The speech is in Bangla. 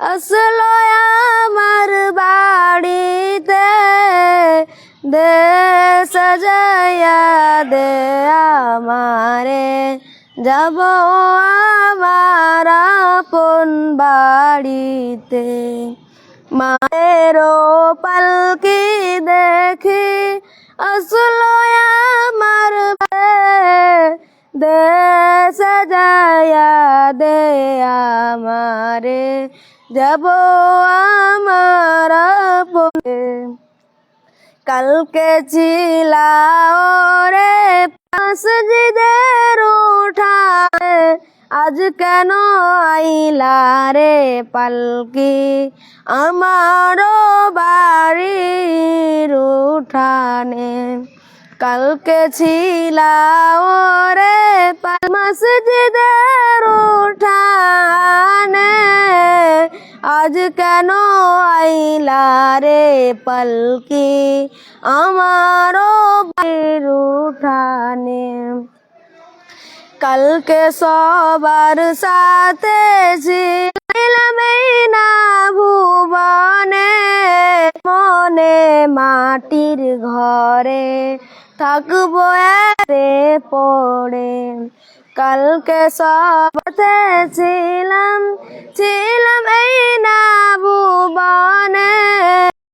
আসলো আমার বাড়িতে। দে সাজাইয়া দে আমারে। যাব আমার আপন বাড়িতে। মায়েরও পালকি দেখি। আসলো আমার দে সাজায়া দে আমারে যাব আমার কালকে ছিলাও রে পাঁচ জিদের উঠায় আজ কেন আইলা রে পালকি? আমারও বাড়ির উঠানে কালকে ছিলাও রে মসজিদের উঠানে আজ কেন আইলা রে পালকি? আমারও বাড়ির উঠানে। কালকে সবার সাথে ছিলাম না ভুবনে মনে মাটির ঘরে থাকব এরে পড়ে। কালকে সবতে ছিলাম ছিলাম এই